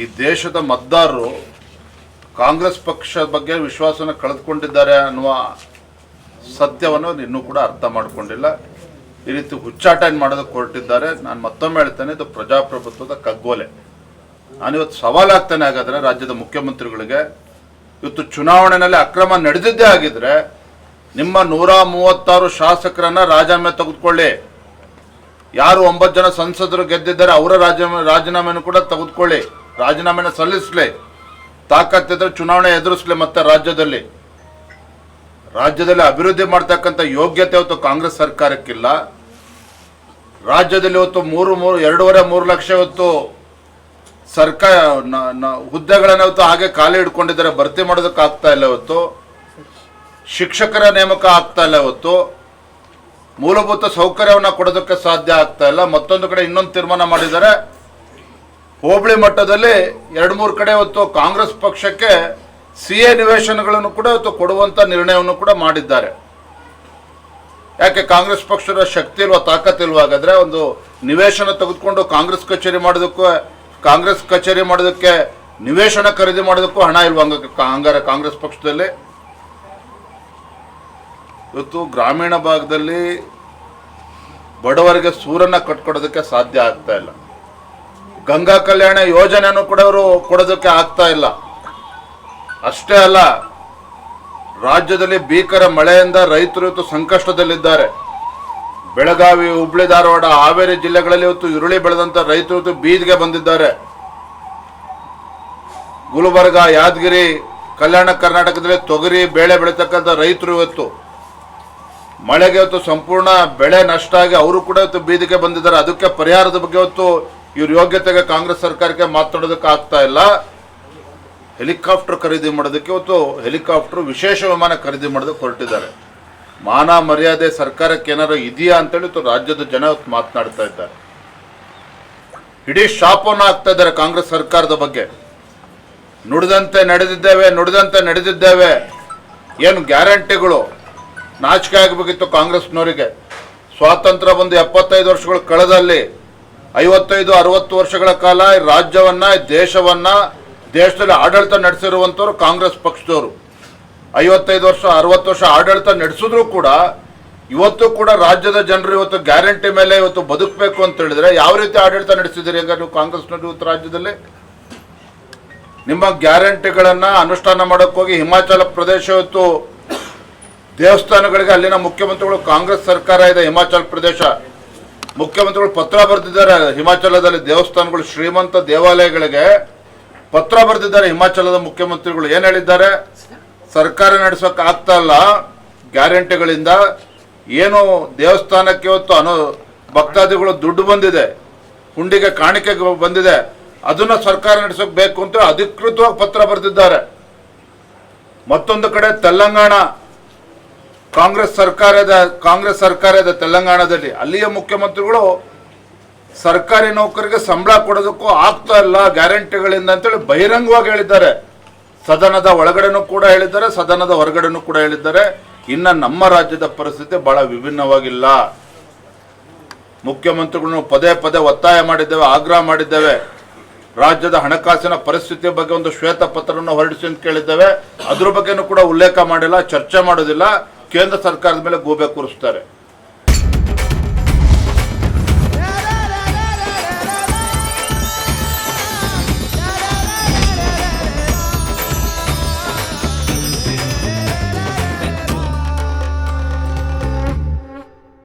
ಈ ದೇಶದ ಮತದಾರರು ಕಾಂಗ್ರೆಸ್ ಪಕ್ಷದ ಬಗ್ಗೆ ವಿಶ್ವಾಸನ ಕಳೆದುಕೊಂಡಿದ್ದಾರೆ ಅನ್ನುವ ಸತ್ಯವನ್ನು ಇನ್ನೂ ಕೂಡ ಅರ್ಥ ಮಾಡಿಕೊಂಡಿಲ್ಲ. ಈ ರೀತಿ ಹುಚ್ಚಾಟ ಏನು ಮಾಡೋದಕ್ಕೆ ಹೊರಟಿದ್ದಾರೆ ನಾನು ಮತ್ತೊಮ್ಮೆ ಹೇಳ್ತೇನೆ, ಇದು ಪ್ರಜಾಪ್ರಭುತ್ವದ ಕಗ್ಗೋಲೆ. ನಾನಿವತ್ತು ಸವಾಲಾಗ್ತಾನೆ ಹಾಗಾದರೆ ರಾಜ್ಯದ ಮುಖ್ಯಮಂತ್ರಿಗಳಿಗೆ. ಇವತ್ತು ಚುನಾವಣೆಯಲ್ಲಿ ಅಕ್ರಮ ನಡೆದಿದ್ದೇ ಆಗಿದ್ರೆ ನಿಮ್ಮ ನೂರ ಮೂವತ್ತಾರು ಶಾಸಕರನ್ನ ರಾಜೀನಾಮೆ ತೆಗೆದುಕೊಳ್ಳಿ. ಯಾರು ಒಂಬತ್ತು ಜನ ಸಂಸದರು ಗೆದ್ದಿದ್ದಾರೆ, ಅವರ ರಾಜೀನಾಮೆ ರಾಜೀನಾಮೆಯನ್ನು ಕೂಡ ತೆಗೆದುಕೊಳ್ಳಿ. ರಾಜೀನಾಮೆನ ಸಲ್ಲಿಸಲಿ, ತಾಕತ್ತಿದ್ರೆ ಚುನಾವಣೆ ಎದುರಿಸಲಿ ಮತ್ತೆ ರಾಜ್ಯದಲ್ಲಿ. ರಾಜ್ಯದಲ್ಲಿ ಅಭಿವೃದ್ಧಿ ಮಾಡ್ತಕ್ಕಂಥ ಯೋಗ್ಯತೆ ಇವತ್ತು ಕಾಂಗ್ರೆಸ್ ಸರ್ಕಾರಕ್ಕಿಲ್ಲ. ರಾಜ್ಯದಲ್ಲಿ ಇವತ್ತು ಮೂರು ಮೂರು, ಎರಡೂವರೆ, ಮೂರು ಲಕ್ಷ ಇವತ್ತು ಸರ್ಕಾರ ಹುದ್ದೆಗಳನ್ನ ಇವತ್ತು ಹಾಗೆ ಖಾಲಿ ಇಟ್ಕೊಂಡಿದ್ದಾರೆ ಭರ್ತಿ ಮಾಡೋದಕ್ಕೆ ಆಗ್ತಾ ಇಲ್ಲ ಇವತ್ತು ಶಿಕ್ಷಕರ ನೇಮಕ ಆಗ್ತಾ ಇಲ್ಲ ಇವತ್ತು ಮೂಲಭೂತ ಸೌಕರ್ಯವನ್ನು ಕೊಡೋದಕ್ಕೆ ಸಾಧ್ಯ ಆಗ್ತಾ ಇಲ್ಲ. ಮತ್ತೊಂದು ಕಡೆ ಇನ್ನೊಂದು ತೀರ್ಮಾನ ಮಾಡಿದ್ದಾರೆ ಹೋಬಳಿ ಮಟ್ಟದಲ್ಲಿ ಎರಡು ಮೂರು ಕಡೆ ಇವತ್ತು ಕಾಂಗ್ರೆಸ್ ಪಕ್ಷಕ್ಕೆ ಸಿ ಎ ನಿವೇಶನಗಳನ್ನು ಕೂಡ ಇವತ್ತು ಕೊಡುವಂತ ನಿರ್ಣಯವನ್ನು ಕೂಡ ಮಾಡಿದ್ದಾರೆ. ಯಾಕೆ ಕಾಂಗ್ರೆಸ್ ಪಕ್ಷದ ಶಕ್ತಿ ಇಲ್ವಾ ಇಲ್ವಾ ಹಾಗಾದ್ರೆ ಒಂದು ನಿವೇಶನ ತೆಗೆದುಕೊಂಡು ಕಾಂಗ್ರೆಸ್ ಕಚೇರಿ ಮಾಡೋದಕ್ಕೂ, ಕಾಂಗ್ರೆಸ್ ಕಚೇರಿ ಮಾಡೋದಕ್ಕೆ ನಿವೇಶನ ಖರೀದಿ ಮಾಡೋದಕ್ಕೂ ಹಣ ಇಲ್ವಾ ಹಂಗ, ಹಂಗಾರೆ ಕಾಂಗ್ರೆಸ್ ಪಕ್ಷದಲ್ಲಿ? ಇವತ್ತು ಗ್ರಾಮೀಣ ಭಾಗದಲ್ಲಿ ಬಡವರಿಗೆ ಸೂರನ್ನ ಕಟ್ಕೊಡೋದಕ್ಕೆ ಸಾಧ್ಯ ಆಗ್ತಾ ಇಲ್ಲ. ಗಂಗಾ ಕಲ್ಯಾಣ ಯೋಜನೆಯನ್ನು ಕೂಡ ಅವರು ಕೊಡೋದಕ್ಕೆ ಆಗ್ತಾ ಇಲ್ಲ. ಅಷ್ಟೇ ಅಲ್ಲ, ರಾಜ್ಯದಲ್ಲಿ ಭೀಕರ ಮಳೆಯಿಂದ ರೈತರು ಇವತ್ತು ಸಂಕಷ್ಟದಲ್ಲಿದ್ದಾರೆ. ಬೆಳಗಾವಿ, ಹುಬ್ಳಿ, ಧಾರವಾಡ, ಹಾವೇರಿ ಜಿಲ್ಲೆಗಳಲ್ಲಿ ಇವತ್ತು ಈರುಳ್ಳಿ ಬೆಳೆದಂತ ರೈತರು ಇವತ್ತು ಬೀದಿಗೆ ಬಂದಿದ್ದಾರೆ. ಗುಲ್ಬರ್ಗ, ಯಾದಗಿರಿ, ಕಲ್ಯಾಣ ಕರ್ನಾಟಕದಲ್ಲಿ ತೊಗರಿ, ಬೇಳೆ ಬೆಳೀತಕ್ಕಂಥ ರೈತರು ಇವತ್ತು. ಮಳೆಗೆ ಇವತ್ತು ಸಂಪೂರ್ಣ ಬೆಳೆ ನಷ್ಟ ಆಗಿ ಅವರು ಕೂಡ ಇವತ್ತು ಬೀದಿಗೆ ಬಂದಿದ್ದಾರೆ. ಅದಕ್ಕೆ ಪರಿಹಾರದ ಬಗ್ಗೆ ಇವತ್ತು ಇವ್ರ ಯೋಗ್ಯತೆಗೆ ಕಾಂಗ್ರೆಸ್ ಸರ್ಕಾರಕ್ಕೆ ಮಾತಾಡೋದಕ್ಕೆ ಆಗ್ತಾ ಇಲ್ಲ. ಹೆಲಿಕಾಪ್ಟರ್ ಖರೀದಿ ಮಾಡೋದಕ್ಕೆ ಇವತ್ತು ಹೆಲಿಕಾಪ್ಟರ್ ವಿಶೇಷ ವಿಮಾನ ಖರೀದಿ ಮಾಡೋದಕ್ಕೆ ಹೊರಟಿದ್ದಾರೆ. ಮಾನ ಮರ್ಯಾದೆ ಸರ್ಕಾರಕ್ಕೆ ಏನಾರು ಇದೆಯಾ ಅಂತೇಳಿ ಇವತ್ತು ರಾಜ್ಯದ ಜನ ಇವತ್ತು ಮಾತನಾಡ್ತಾ ಇದ್ದಾರೆ. ಇಡೀ ಶಾಪವನ್ನು ಆಗ್ತಾ ಇದ್ದಾರೆ ಕಾಂಗ್ರೆಸ್ ಸರ್ಕಾರದ ಬಗ್ಗೆ. ನುಡಿದಂತೆ ನಡೆದಿದ್ದೇವೆ ನುಡಿದಂತೆ ನಡೆದಿದ್ದೇವೆ. ಏನು ಗ್ಯಾರಂಟಿಗಳು? ನಾಚಿಕೆ ಆಗಬೇಕಿತ್ತು ಕಾಂಗ್ರೆಸ್ನವರಿಗೆ. ಸ್ವಾತಂತ್ರ್ಯ ಬಂದು ಎಪ್ಪತ್ತೈದು ವರ್ಷಗಳು ಕಳೆದಲ್ಲಿ ಐವತ್ತೈದು, ಅರವತ್ತು ವರ್ಷಗಳ ಕಾಲ ರಾಜ್ಯವನ್ನ ದೇಶವನ್ನ, ದೇಶದಲ್ಲಿ ಆಡಳಿತ ನಡೆಸಿರುವಂಥವ್ರು ಕಾಂಗ್ರೆಸ್ ಪಕ್ಷದವರು. ಐವತ್ತೈದು ವರ್ಷ, ಅರವತ್ತು ವರ್ಷ ಆಡಳಿತ ನಡೆಸಿದ್ರು ಕೂಡ ಇವತ್ತು ಕೂಡ ರಾಜ್ಯದ ಜನರು ಇವತ್ತು ಗ್ಯಾರಂಟಿ ಮೇಲೆ ಇವತ್ತು ಬದುಕಬೇಕು ಅಂತ ಹೇಳಿದ್ರೆ ಯಾವ ರೀತಿ ಆಡಳಿತ ನಡೆಸಿದಿರಿ ಹಂಗ ನೀವು ಕಾಂಗ್ರೆಸ್ನಲ್ಲಿ ಇವತ್ತು ರಾಜ್ಯದಲ್ಲಿ? ನಿಮ್ಮ ಗ್ಯಾರಂಟಿಗಳನ್ನ ಅನುಷ್ಠಾನ ಮಾಡಕ್ ಹೋಗಿ ಹಿಮಾಚಲ ಪ್ರದೇಶ ಇವತ್ತು ದೇವಸ್ಥಾನಗಳಿಗೆ ಅಲ್ಲಿನ ಮುಖ್ಯಮಂತ್ರಿಗಳು ಕಾಂಗ್ರೆಸ್ ಸರ್ಕಾರ ಇದೆ, ಹಿಮಾಚಲ ಪ್ರದೇಶ. ಮುಖ್ಯಮಂತ್ರಿಗಳು ಪತ್ರ ಬರೆದಿದ್ದಾರೆ. ಹಿಮಾಚಲದಲ್ಲಿ ದೇವಸ್ಥಾನಗಳು, ಶ್ರೀಮಂತ ದೇವಾಲಯಗಳಿಗೆ ಪತ್ರ ಬರೆದಿದ್ದಾರೆ. ಹಿಮಾಚಲದ ಮುಖ್ಯಮಂತ್ರಿಗಳು ಏನ್ ಹೇಳಿದ್ದಾರೆ? ಸರ್ಕಾರ ನಡೆಸೋಕೆ ಆಗ್ತಾ ಇಲ್ಲ. ಗ್ಯಾರಂಟಿಗಳಿಂದ ಏನು ದೇವಸ್ಥಾನಕ್ಕೆ ಇವತ್ತು ಅನು ಭಕ್ತಾದಿಗಳು ದುಡ್ಡು ಬಂದಿದೆ. ಹುಂಡಿಗೆ ಕಾಣಿಕೆ ಬಂದಿದೆ. ಅದನ್ನ ಸರ್ಕಾರ ನಡೆಸೋಕೆ ಬೇಕು ಅಂತ ಅಧಿಕೃತವಾಗಿ ಪತ್ರ ಬರೆದಿದ್ದಾರೆ. ಮತ್ತೊಂದು ಕಡೆ ತೆಲಂಗಾಣ. ಕಾಂಗ್ರೆಸ್ ಸರ್ಕಾರದ ಕಾಂಗ್ರೆಸ್ ಸರ್ಕಾರದ ತೆಲಂಗಾಣದಲ್ಲಿ ಅಲ್ಲಿಯ ಮುಖ್ಯಮಂತ್ರಿಗಳು ಸರ್ಕಾರಿ ನೌಕರಿಗೆ ಸಂಬಳ ಕೊಡೋದಕ್ಕೂ ಆಗ್ತಾ ಇಲ್ಲ, ಗ್ಯಾರಂಟಿಗಳಿಂದ ಅಂತೇಳಿ ಬಹಿರಂಗವಾಗಿ ಹೇಳಿದ್ದಾರೆ. ಸದನದ ಒಳಗಡೆನೂ ಕೂಡ ಹೇಳಿದ್ದಾರೆ, ಸದನದ ಹೊರಗಡೆನೂ ಕೂಡ ಹೇಳಿದ್ದಾರೆ. ಇನ್ನ ನಮ್ಮ ರಾಜ್ಯದ ಪರಿಸ್ಥಿತಿ ಬಹಳ ವಿಭಿನ್ನವಾಗಿಲ್ಲ. ಮುಖ್ಯಮಂತ್ರಿಗಳನ್ನು ಪದೇ ಪದೇ ಒತ್ತಾಯ ಮಾಡಿದ್ದೇವೆ, ಆಗ್ರಹ ಮಾಡಿದ್ದೇವೆ. ರಾಜ್ಯದ ಹಣಕಾಸಿನ ಪರಿಸ್ಥಿತಿ ಬಗ್ಗೆ ಒಂದು ಶ್ವೇತ ಪತ್ರವನ್ನು ಹೊರಡಿಸಿ ಅಂತ ಕೇಳಿದ್ದೇವೆ. ಅದ್ರ ಬಗ್ಗೆನೂ ಕೂಡ ಉಲ್ಲೇಖ ಮಾಡಿಲ್ಲ, ಚರ್ಚೆ ಮಾಡೋದಿಲ್ಲ. ಕೇಂದ್ರ ಸರ್ಕಾರದ ಮೇಲೆ ಗೂಬೆ ಕೂರಿಸ್ತಾರೆ.